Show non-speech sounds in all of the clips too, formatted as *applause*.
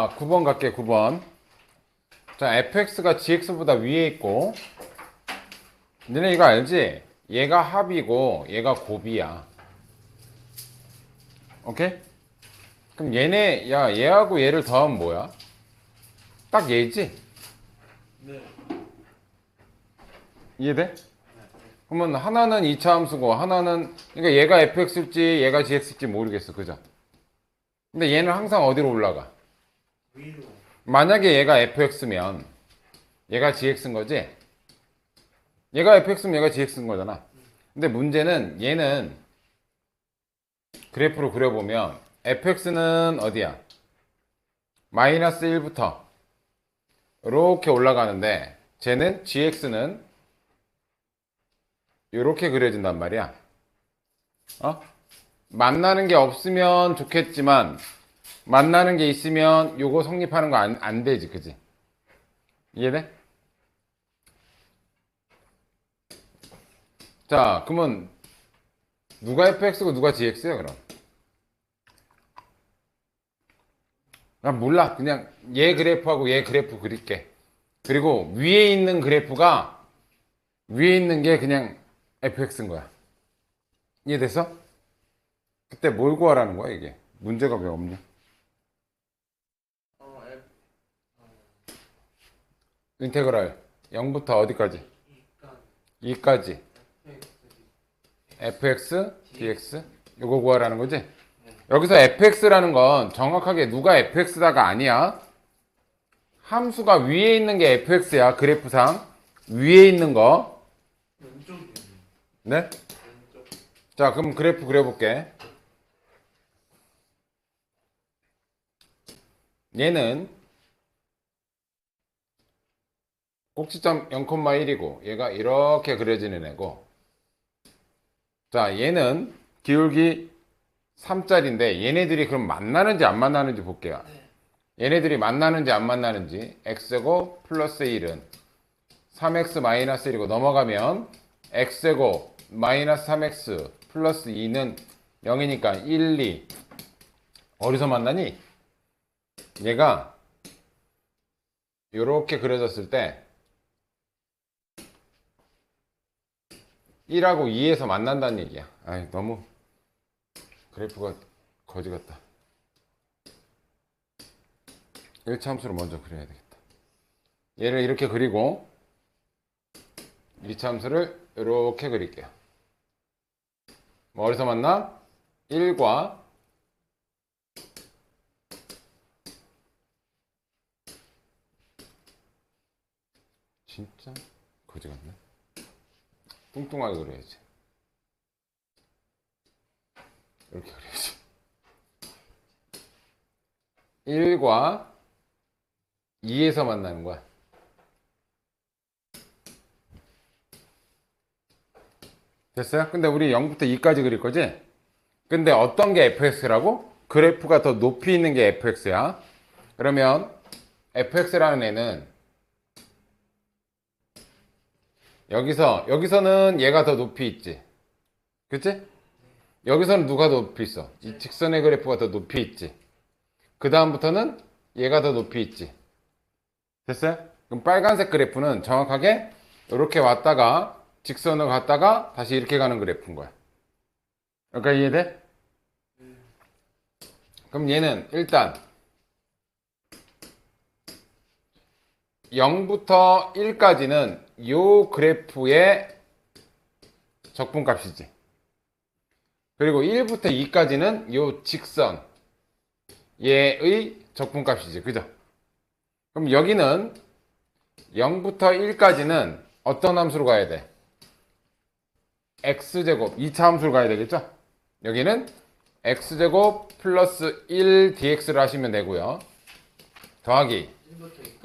자, 9번 갈게, 9번. 자, fx가 gx보다 위에 있고, 너네 이거 알지? 얘가 합이고, 얘가 곱이야. 오케이? 그럼 얘네, 야, 얘하고 얘를 더하면 뭐야? 딱 얘지? 네. 이해돼? 그러면 하나는 2차 함수고, 하나는, 그러니까 얘가 fx일지, 얘가 gx일지 모르겠어. 그죠? 근데 얘는 항상 어디로 올라가? 만약에 얘가 fx면 얘가 gx인 거지? 얘가 fx면 얘가 gx인 거잖아. 근데 문제는 얘는 그래프로 그려보면 fx는 어디야? 마이너스 1부터 이렇게 올라가는데 쟤는 gx는 이렇게 그려진단 말이야. 어? 만나는 게 없으면 좋겠지만 만나는 게 있으면 요거 성립하는 거 안 안 되지, 그지? 이해돼? 자, 그러면 누가 fx고 누가 gx야, 그럼? 난 몰라. 그냥 얘 그래프하고 얘 그래프 그릴게. 그리고 위에 있는 그래프가 위에 있는 게 그냥 fx인 거야. 이해됐어? 그때 뭘 구하라는 거야, 이게? 문제가 왜 없냐? 어, F 인테그랄 0부터 어디까지? 이간 2까지 F fx, dx 요거 구하라는 거지? 여기서 fx라는 건 정확하게 누가 fx다가 아니야 함수가 위에 있는 게 fx야 그래프상 위에 있는 거. 네? 자 그럼 그래프 그려볼게 얘는 꼭지점 0,1이고 얘가 이렇게 그려지는 애고 자 얘는 기울기 3짜리인데 얘네들이 그럼 만나는지 안 만나는지 볼게요 네. 얘네들이 만나는지 안 만나는지 x제곱 플러스 1은 3x 마이너스 1이고 넘어가면 x제곱 마이너스 3x 플러스 2는 0이니까 1, 2 어디서 만나니? 얘가 이렇게 그려졌을 때 1하고 2에서 만난다는 얘기야. 아이, 너무 그래프가 거지 같다. 1차 함수를 먼저 그려야 되겠다. 얘를 이렇게 그리고 2차 함수를 이렇게 그릴게요. 뭐 어디서 만나? 1과 진짜 거지 같네. 뚱뚱하게 그려야지. 이렇게 그려야지. 1과 2에서 만나는 거야. 됐어요? 근데 우리 0부터 2까지 그릴 거지? 근데 어떤 게 fx라고? 그래프가 더 높이 있는 게 fx야. 그러면 fx라는 애는 여기서 여기서는 얘가 더 높이 있지. 그치? 여기서는 누가 더 높이 있어? 이 직선의 그래프가 더 높이 있지. 그 다음부터는 얘가 더 높이 있지. 됐어요? 그럼 빨간색 그래프는 정확하게 이렇게 왔다가 직선을 갔다가 다시 이렇게 가는 그래프인 거야. 그러니까 이해돼? 그럼 얘는 일단 0부터 1까지는 요 그래프의 적분값이지. 그리고 1부터 2까지는 요 직선 얘의 적분값이지. 그죠? 그럼 여기는 0부터 1까지는 어떤 함수로 가야 돼? x제곱 2차 함수로 가야 되겠죠? 여기는 x제곱 플러스 1 dx를 하시면 되고요. 더하기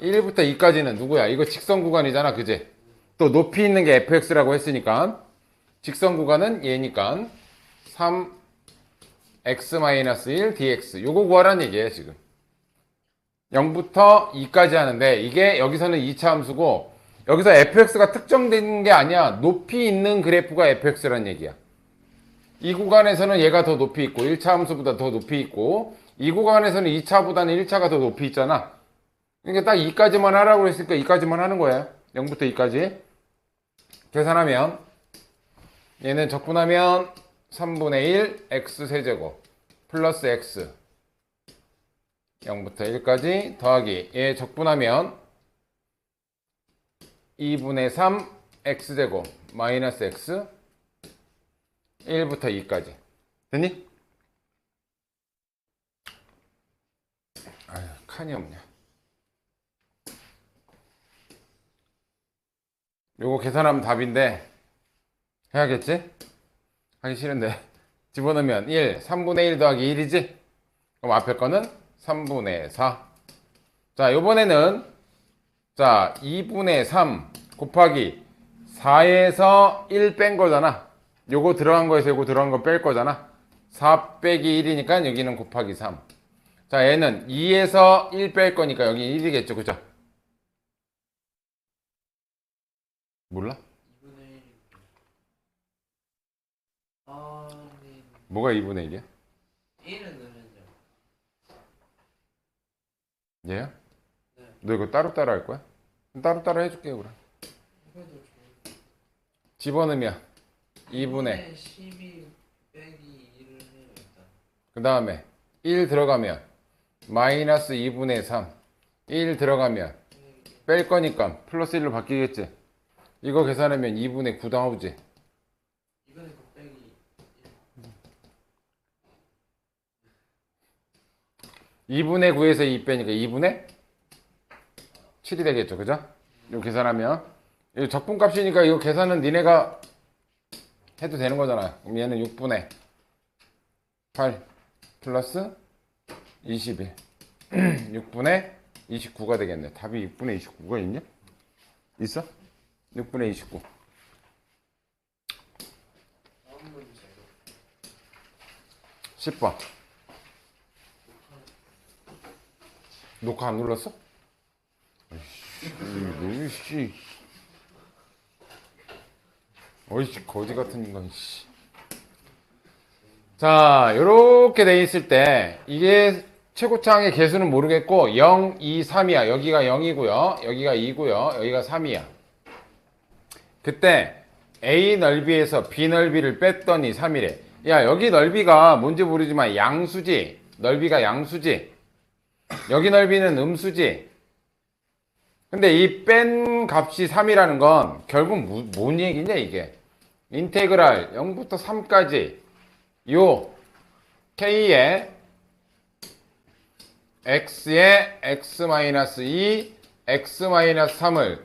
1부터 1부터 2까지는 누구야? 이거 직선 구간이잖아, 그지? 또 높이 있는 게 fx라고 했으니까 직선 구간은 얘니까 3x-1 dx 요거 구하라는 얘기예요, 지금. 0부터 2까지 하는데 이게 여기서는 2차 함수고 여기서 fx가 특정된 게 아니야. 높이 있는 그래프가 fx란 얘기야. 이 구간에서는 얘가 더 높이 있고 1차 함수보다 더 높이 있고 이 구간에서는 2차보다는 1차가 더 높이 있잖아. 그러니까 딱 2까지만 하라고 했으니까 2까지만 하는 거예요. 0부터 2까지. 계산하면 얘는 적분하면 3분의 1 x 세제곱 플러스 x 0부터 1까지 더하기 얘 적분하면 2분의 3 x제곱 마이너스 x 1부터 2까지 됐니? 아유 칸이 없냐 요거 계산하면 답인데 해야겠지? 하기 싫은데 *laughs* 집어넣으면 1 3분의 1 더하기 1이지? 그럼 앞에 거는 3분의 4 자, 요번에는 자, 2분의 3 곱하기 4에서 1 뺀 거잖아. 요거 들어간 거에서 요거 들어간 거 뺄 거잖아. 4 빼기 1이니까 여기는 곱하기 3. 자, 얘는 2에서 1 뺄 거니까 여기 1이겠죠. 그죠? 몰라? 2분의 1. 아니, 뭐가 2분의 1이야? 1은 늘은요. 얘야? 네. 너 이거 따로따로 할 거야? 따로따로 따로 해줄게, 그럼. 이거도 집어넣으면 2분의 12 빼기 1을 해요, 일단. 그 다음에 1 들어가면 마이너스 2분의 3 1 들어가면 뺄 거니까 플러스 1로 바뀌겠지 이거 계산하면 2분의 9 나오지. 2분의 9 빼기. 2분의 9에서 2 빼니까 2분의 7이 되겠죠. 그죠? 이거 계산하면. 이거 적분값이니까 이거 계산은 니네가 해도 되는 거잖아 그럼 얘는 6분의 8 플러스 21 6분의 29가 되겠네. 답이 6분의 29가 있냐? 있어? 6분의 29 다음 문제. 10번 녹화 안 눌렀어? 어이씨 어이씨 거지 같은 인간 씨. 자 요렇게 돼 있을 때 이게 최고창의 개수는 모르겠고 0, 2, 3이야 여기가 0이고요 여기가 2고요 여기가 3이야 그때 A 넓이에서 B 넓이를 뺐더니 3이래. 야, 여기 넓이가 뭔지 모르지만 양수지. 넓이가 양수지. 여기 넓이는 음수지. 근데 이 뺀 값이 3이라는 건 결국 무- 뭔 얘기냐, 이게. 인테그랄 0부터 3까지 요 K의 X의 X-2, X-3을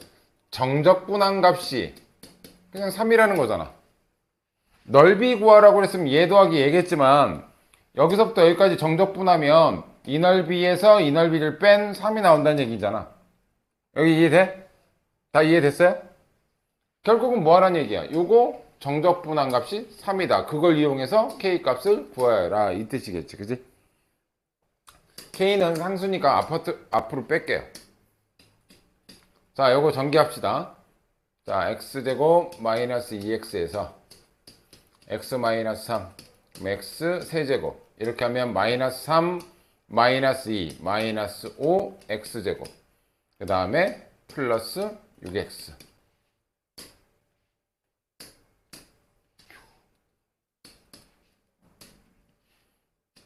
정적분한 값이 그냥 3이라는 거잖아. 넓이 구하라고 했으면 얘 더하기 얘겠지만 여기서부터 여기까지 정적분하면 이 넓이에서 이 넓이를 뺀 3이 나온다는 얘기잖아. 여기 이해돼? 다 이해됐어요? 결국은 뭐 하라는 얘기야? 요거 정적분한 값이 3이다. 그걸 이용해서 k 값을 구하라. 이 뜻이겠지. 그지? k는 상수니까 아파트, 앞으로 뺄게요. 자, 요거 전기합시다. 자, x제곱 마이너스 2x에서 x 마이너스 3, 그럼 x 세제곱. 이렇게 하면 마이너스 3, 마이너스 2, 마이너스 5, x제곱. 그 다음에 플러스 6x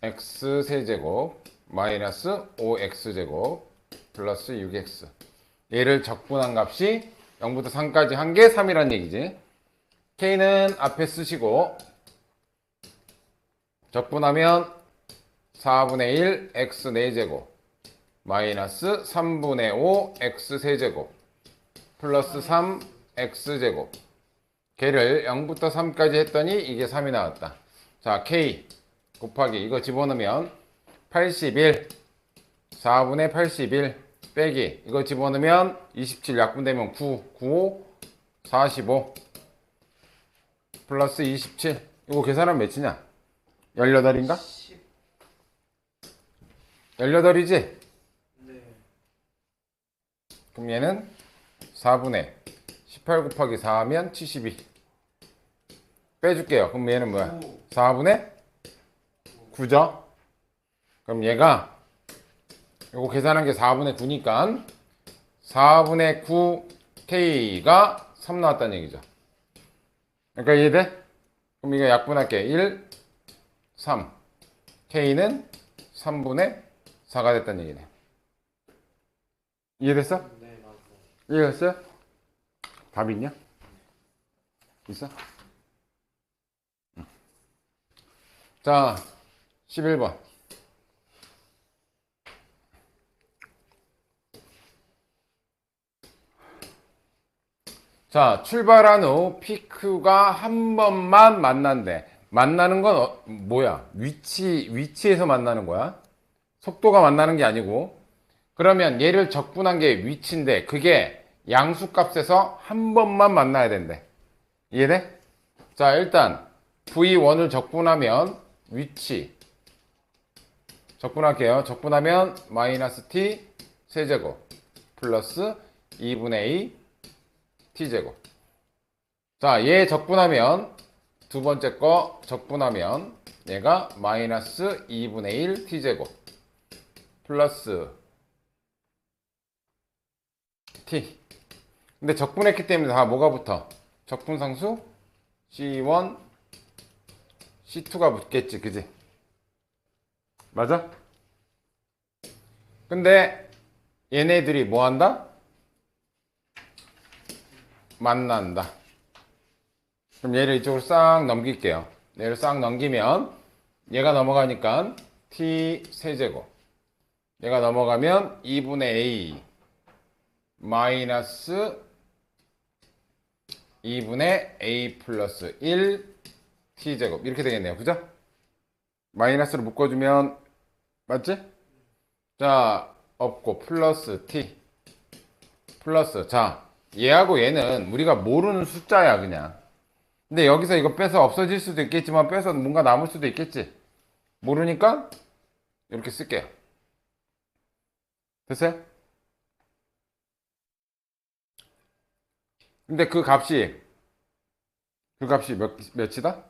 x 세제곱 마이너스 5x제곱 플러스 6x 얘를 적분한 값이 0부터 3까지 한 게 3이란 얘기지. k는 앞에 쓰시고 적분하면 4분의 1 x 4제곱 마이너스 3분의 5 x 세제곱 플러스 3 x 제곱 걔를 0부터 3까지 했더니 이게 3이 나왔다. 자, k 곱하기 이거 집어넣으면 81 4분의 81 빼기 이거 집어넣으면 27 약분되면 9 9 45 플러스 27 이거 계산하면 몇이냐 18인가? 10. 18이지? 네. 그럼 얘는 4분의 18 곱하기 4 하면 72 빼줄게요 그럼 얘는 뭐야 4분의 9죠 그럼 얘가 요거 계산한 게 4분의 9니까 4분의 9 K가 3 나왔다는 얘기죠. 그러니까 이해돼? 그럼 이거 약분할게. 1, 3. K는 3분의 4가 됐다는 얘기네. 이해됐어? 네 맞고 이해했어요? 답 있냐? 있어? 응. 자, 11번. 자, 출발한 후 PQ가 한 번만 만난대. 만나는 건 어- 뭐야? 위치, 위치에서 만나는 거야? 속도가 만나는 게 아니고. 그러면 얘를 적분한 게 위치인데 그게 양수값에서 한 번만 만나야 된대. 이해돼? 자, 일단 V1을 적분하면 위치 적분할게요. 적분하면 마이너스 t 세제곱 플러스 2분의 2 t제곱. 자, 얘 적분하면 두 번째 거 적분하면 얘가 마이너스 2분의 1 t제곱 플러스 t. 근데 적분했기 때문에 다 뭐가 붙어? 적분상수 C1, C2가 붙겠지, 그지? 맞아? 근데 얘네들이 뭐 한다? 만난다. 그럼 얘를 이쪽으로 싹 넘길게요. 얘를 싹 넘기면 얘가 넘어가니까 t 세제곱. 얘가 넘어가면 2분의 a 마이너스 2분의 a 플러스 1 t제곱 이렇게 되겠네요. 그죠? 마이너스로 묶어주면 맞지? 자 없고 플러스 t 플러스 자 얘하고 얘는 우리가 모르는 숫자야 그냥 근데 여기서 이거 빼서 없어질 수도 있겠지만 빼서 뭔가 남을 수도 있겠지 모르니까 이렇게 쓸게요 됐어요? 근데 그 값이 그 값이 몇, 몇이다?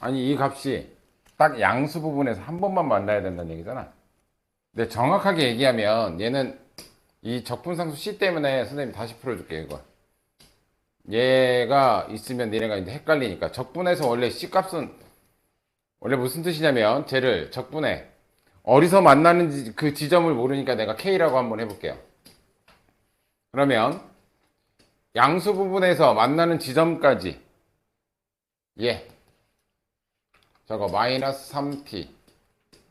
아니 이 값이 딱 양수 부분에서 한 번만 만나야 된다는 얘기잖아. 근데 정확하게 얘기하면 얘는 이 적분상수 C 때문에 선생님 다시 풀어줄게 이거. 얘가 있으면 얘네가 이제 헷갈리니까 적분해서 원래 C 값은 원래 무슨 뜻이냐면 쟤를 적분해 어디서 만나는 지 그 지점을 모르니까 내가 K라고 한번 해볼게요. 그러면 양수 부분에서 만나는 지점까지 예. 저거 마이너스 3t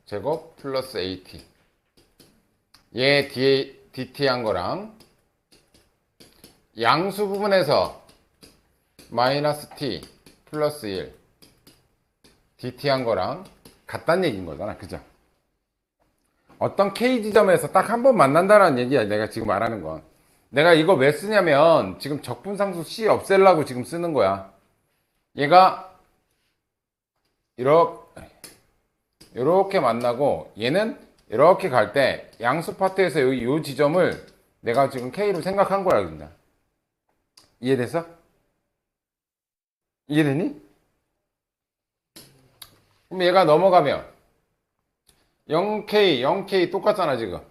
제곱 플러스 at 얘 뒤에 dt 한 거랑 양수 부분에서 마이너스 t 플러스 1 dt 한 거랑 같다는 얘기인 거잖아. 그죠? 어떤 k 지점에서 딱 한 번 만난다는 얘기야 내가 지금 말하는 건. 내가 이거 왜 쓰냐면 지금 적분상수 c 없애려고 지금 쓰는 거야. 얘가 이렇게 이렇게 만나고 얘는 이렇게 갈 때 양수 파트에서 이, 요 지점을 내가 지금 K로 생각한 거야 그냥 이해됐어? 이해되니? 그럼 얘가 넘어가면 0K, 0K 똑같잖아 지금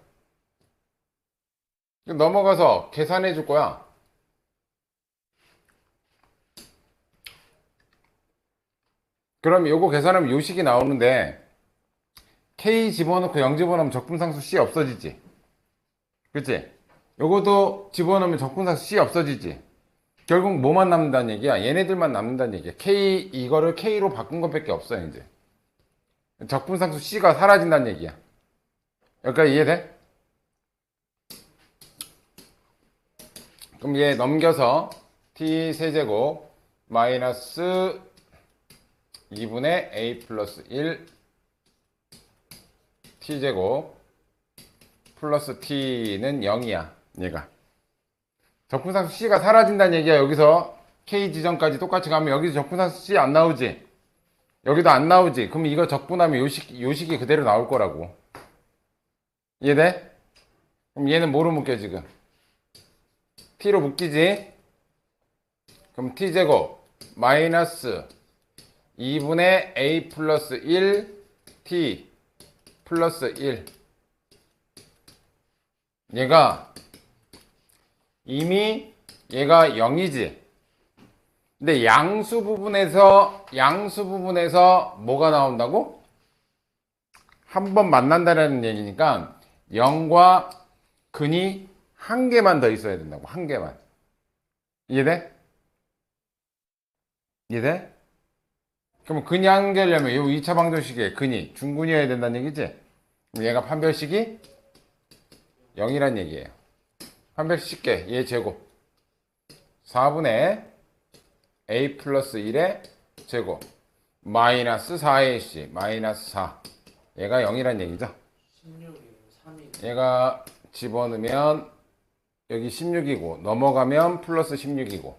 넘어가서 계산해 줄 거야 그럼 요거 계산하면 요식이 나오는데 K 집어넣고 0 집어넣으면 적분상수 C 없어지지 그치? 요것도 집어넣으면 적분상수 C 없어지지 결국 뭐만 남는다는 얘기야? 얘네들만 남는다는 얘기야 K 이거를 K로 바꾼 것밖에 없어 이제 적분상수 C가 사라진다는 얘기야 여기까지 이해돼? 그럼 얘 넘겨서 T 세제곱 마이너스 2분의 a 플러스 1 t제곱 플러스 t는 0이야 얘가. 적분상수 c가 사라진다는 얘기야 여기서. K 지점까지 똑같이 가면 여기서 적분상수 c 안 나오지? 여기도 안 나오지? 그럼 이거 적분하면 요식, 요식이 그대로 나올 거라고. 이해돼? 그럼 얘는 뭐로 묶여 지금? T로 묶이지? 그럼 t제곱 마이너스 2분의 a 플러스 1 t 플러스 1 얘가 이미 얘가 0이지 근데 양수 부분에서 양수 부분에서 뭐가 나온다고? 한 번 만난다는 얘기니까 0과 근이 한 개만 더 있어야 된다고 한 개만 이해돼? 이해돼? 그럼 근이 한 개려면 이 2차 방정식의 근이 중근이어야 된다는 얘기지? 얘가 판별식이 0이란 얘기예요. 판별식 쉽게 얘 제곱. 4분의 a 플러스 1의 제곱. 마이너스 4ac 마이너스 4 얘가 0이란 얘기죠? 16이고 3이 얘가 집어넣으면 여기 16이고 넘어가면 플러스 16이고.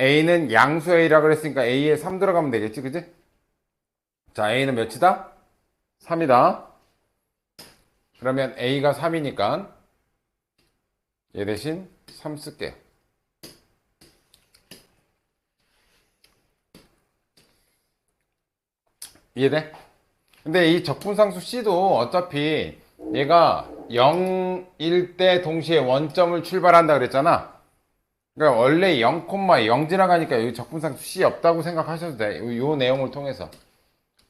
A는 양수 a라 그랬으니까 a에 3 들어가면 되겠지 그지? 자 a는 몇이다? 3이다 그러면 a가 3이니까 얘 대신 3 쓸게요 이해돼? 근데 이 적분상수 C도 어차피 얘가 0일 때 동시에 원점을 출발한다 그랬잖아. 그러니까 원래 0,0 지나가니까 여기 적분상수 C 없다고 생각하셔도 돼. 요, 요 내용을 통해서.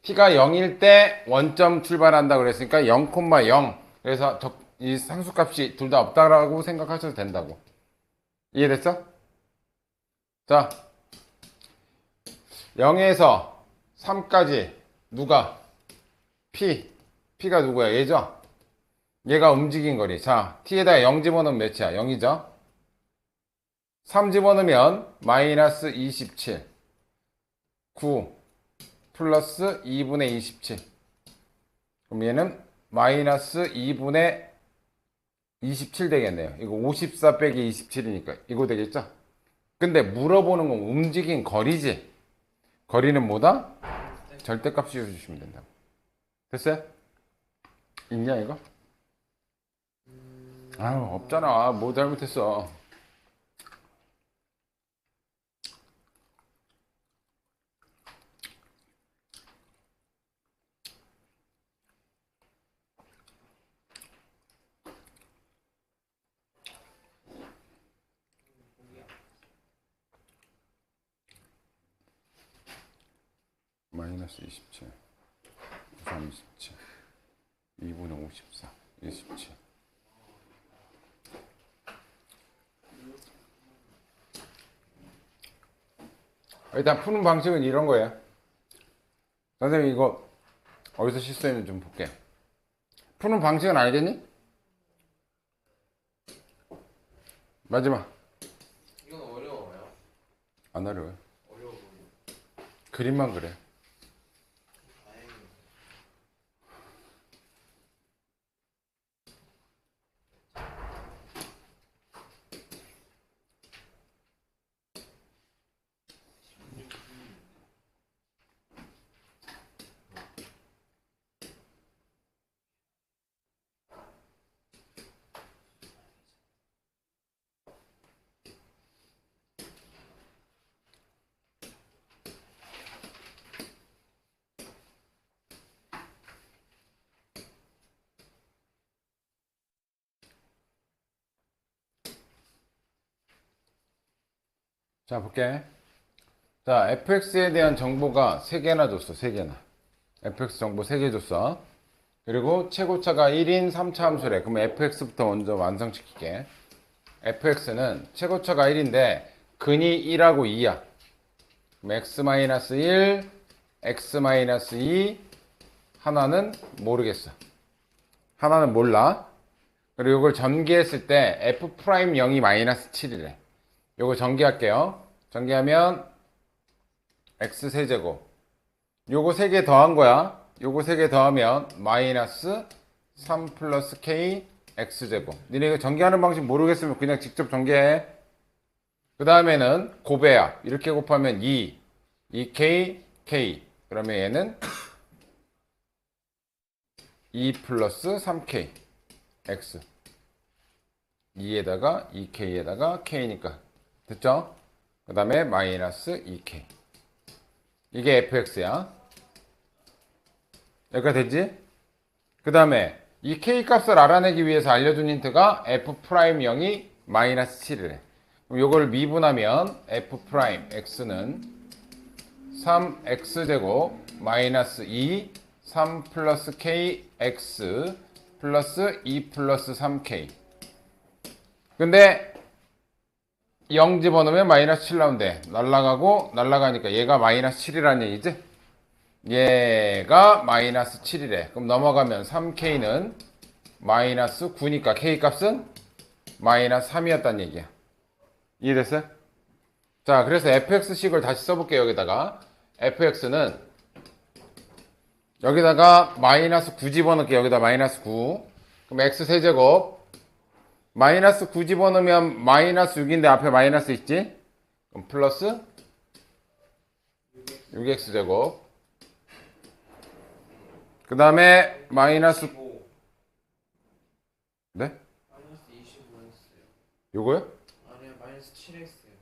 T가 0일 때 원점 출발한다 그랬으니까 0,0 그래서 적, 이 상수값이 둘 다 없다라고 생각하셔도 된다고. 이해됐어? 자, 0에서 3까지 누가 P, P가 누구야? 얘죠? 얘가 움직인 거리. 자, T에다 0 집어넣으면 몇이야? 0이죠? 3 집어넣으면 마이너스 27. 9 플러스 2분의 27. 그럼 얘는 마이너스 2분의 27 되겠네요. 이거 54 빼기 27이니까 이거 되겠죠? 근데 물어보는 건 움직인 거리지. 거리는 뭐다? 절대값 씌워주시면 된다고. 됐어요? 있냐 이거? 아유 없잖아. 뭐 잘못했어. 마이너스 27 37 2분의 54 27 일단 푸는 방식은 이런 거예요 선생님 이거 어디서 실수했는지 좀 볼게 푸는 방식은 알겠니? 마지막 이건 어려워요. 안 어려워요 어려워. 그림만 그래 자 볼게. 자 fx에 대한 정보가 3개나 줬어 3개나. Fx 정보 3개 줬어. 그리고 최고차가 1인 3차 함수래. 그럼 fx부터 먼저 완성시킬게. Fx는 최고차가 1인데 근이 1하고 2야. 그럼 x-1 x-2 하나는 모르겠어. 하나는 몰라. 그리고 이걸 전개했을 때 f'0이 마이너스 7이래 요거 전개할게요. 전개하면 x 세제곱. 요거 세 개 더한 거야. 요거 세 개 더하면 마이너스 3 플러스 k x 제곱. 니네 이거 전개하는 방식 모르겠으면 그냥 직접 전개해. 그 다음에는 고배야. 이렇게 곱하면 2, 2k, k. 그러면 얘는 2 플러스 3k x. 2에다가 2k에다가 k니까 됐죠? 그 다음에 마이너스 2k 이게 fx야. 여기까지 됐지? 그 다음에 이 k 값을 알아내기 위해서 알려준 힌트가 f 프라임 0이 마이너스 7이래. 그럼 요걸 미분하면 f 프라임 x는 3x 제곱 마이너스 2 3 플러스 k x 플러스 2 플러스 3k. 근데 0 집어넣으면 마이너스 7 나온대. 날라가고 날라가니까 얘가 마이너스 7이라는 얘기지? 얘가 마이너스 7이래. 그럼 넘어가면 3k는 마이너스 9니까 k 값은 마이너스 3이었단 얘기야. 이해됐어요? 자, 그래서 fx식을 다시 써볼게요, 여기다가. fx는 여기다가 마이너스 9 집어넣을게요. 여기다 마이너스 9. 그럼 x 세제곱 마이너스 9 집어넣으면 마이너스 6인데 앞에 마이너스 있지? 그럼 플러스 6x 제곱 그 다음에 마이너스 25 네? 마이너스 25 했어요 요거요? 아니요 마이너스 7 했어요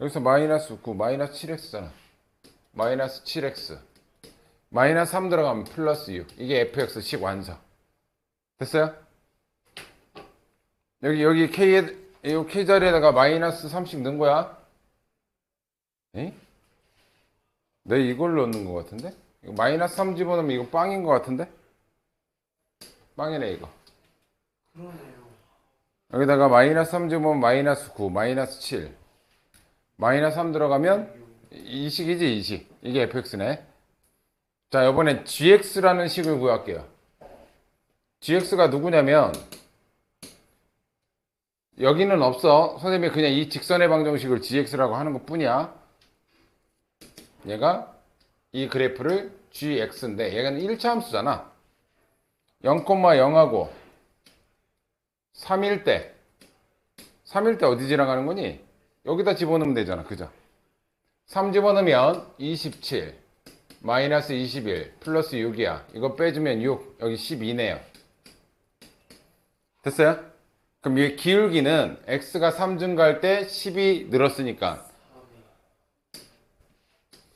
여기서 마이너스 9 마이너스 7x잖아 마이너스 7x 마이너스 3 들어가면 플러스 6 이게 fx식 완성 됐어요? 여기 여기 k에 이 k 자리에다가 마이너스 30 넣은 거야 에? 내 이걸 넣는 거 같은데? 이거 마이너스 3 집어넣으면 이거 빵인 거 같은데? 빵이네 이거 그러네요 여기다가 마이너스 3 집으면 마이너스 9, 마이너스 7. 마이너스 3 들어가면 이 식이지, 이 식. 이게 fx네. 자, 이번엔 gx라는 식을 구할게요. gx가 누구냐면, 여기는 없어. 선생님이 그냥 이 직선의 방정식을 gx라고 하는 것 뿐이야. 얘가 이 그래프를 gx인데, 얘는 1차 함수잖아. 0,0하고 3일 때 3일 때 어디 지나가는 거니? 여기다 집어넣으면 되잖아. 그죠? 3 집어넣으면 27 마이너스 21 플러스 6이야. 이거 빼주면 6 여기 12네요. 됐어요? 그럼 이 기울기는 x가 3 증가할 때 10이 늘었으니까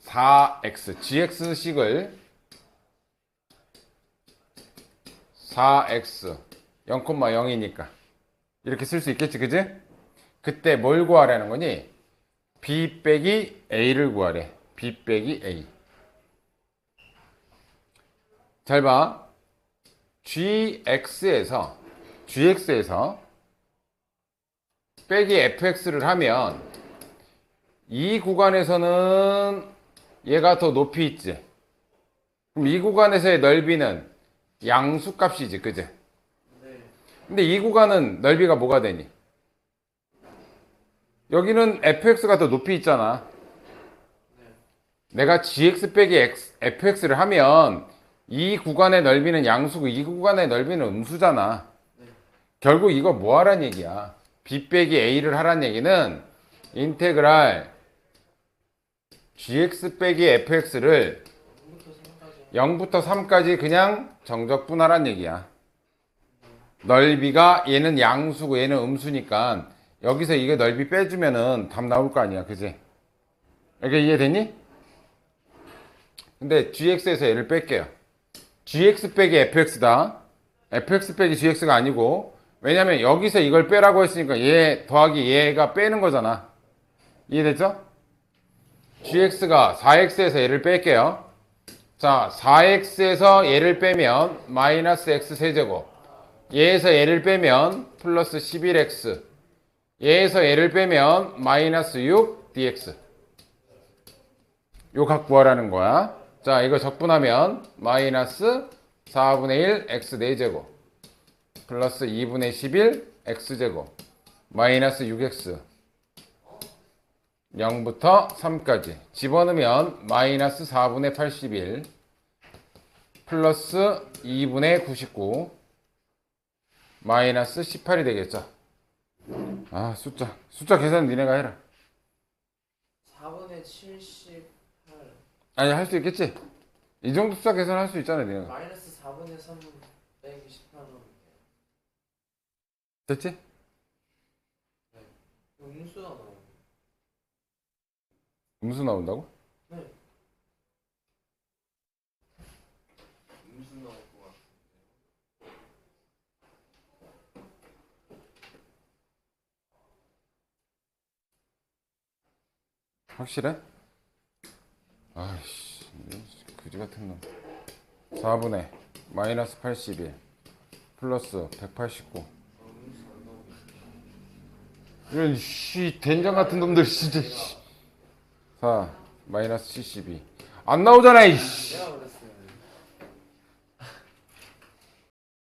4x gx식을 4x 0,0이니까 이렇게 쓸 수 있겠지 그지? 그때 뭘 구하라는 거니? b 빼기 a를 구하래 b 빼기 a 잘 봐 gx에서 gx에서 빼기 fx를 하면 이 구간에서는 얘가 더 높이 있지 그럼 이 구간에서의 넓이는 양수값이지 그지? 네 근데 이 구간은 넓이가 뭐가 되니? 여기는 fx가 더 높이 있잖아. 내가 gx 빼기 x, fx를 하면 이 구간의 넓이는 양수고 이 구간의 넓이는 음수잖아. 결국 이거 뭐 하란 얘기야? B 빼기 a를 하란 얘기는 인테그랄 gx 빼기 fx를 0부터 3까지 0부터 3까지 그냥 정적분하란 얘기야. 넓이가 얘는 양수고 얘는 음수니까 여기서 이게 넓이 빼주면은 답 나올 거 아니야. 그지? 이렇게 이해되니? 근데 gx에서 얘를 뺄게요. gx 빼기 fx다. fx 빼기 gx가 아니고 왜냐면 여기서 이걸 빼라고 했으니까 얘 더하기 얘가 빼는 거잖아. 이해됐죠? gx가 4x에서 얘를 뺄게요. 자, 4x에서 얘를 빼면 마이너스 x 세제곱. 얘에서 얘를 빼면 플러스 11x. 얘에서 얘를 빼면 마이너스 6 dx. 요 각 구하라는 거야. 자, 이거 적분하면 마이너스 4분의 1 x 4제곱. 플러스 2분의 11 x제곱. 마이너스 6x. 0부터 3까지 집어넣으면 마이너스 4분의 81 플러스 2분의 99 마이너스 18이 되겠죠? 아 숫자. 숫자 계산 니네가 해라. 4분의 78 아니 할 수 있겠지? 이 정도 숫자 계산 할 수 있잖아 니네가. 마이너스 4분의 3 빼기 18은 됐지? 네. 음수 나와요. 음수 나온다고? 네. 음수 나올 것 같아. 확실해? 아이씨, 그지 같은 놈. 4분의 마이너스 81 플러스 189 이런 씨 된장 같은 놈들 진짜 씨. 4 마이너스 72 안 나오잖아 이씨 내가 그랬어